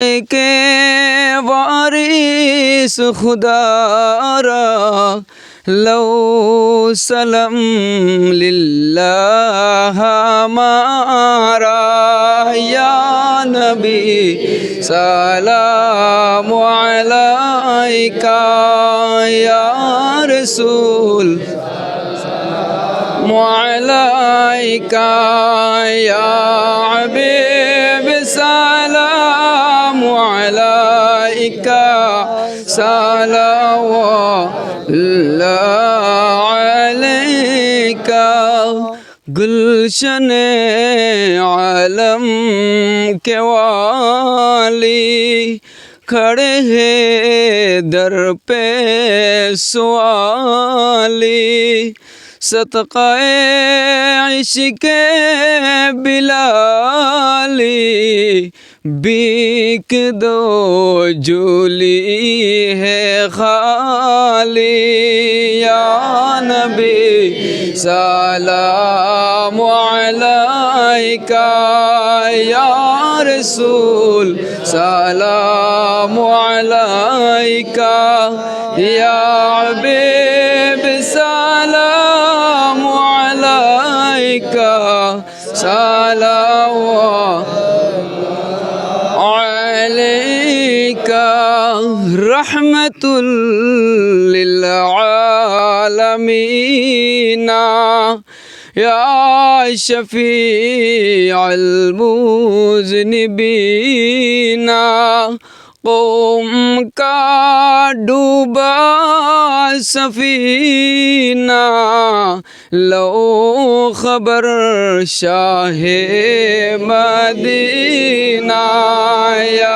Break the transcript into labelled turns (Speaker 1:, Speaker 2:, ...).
Speaker 1: কে বারিস খুদারা লৌ সলম লিল্লাহ মারা নবী সালাম আলাইকা ইয়া রাসূল মুআলাইকা ইয়া আবি کا صلوات اللہ علیہ کا گلشن عالم کے والی کھڑے ہیں در پہ سوالی صدقہ عشق بلالی बीक दो जूली है खाली या नबी सलाम अलैका या रसूल सलाम अलैका या हबीब सलाम अलैका सलावत رحمة للعالمين. يا شفيع المذنبين قوم کا ڈوبا سفینہ لو خبر شاہ مدینہ یا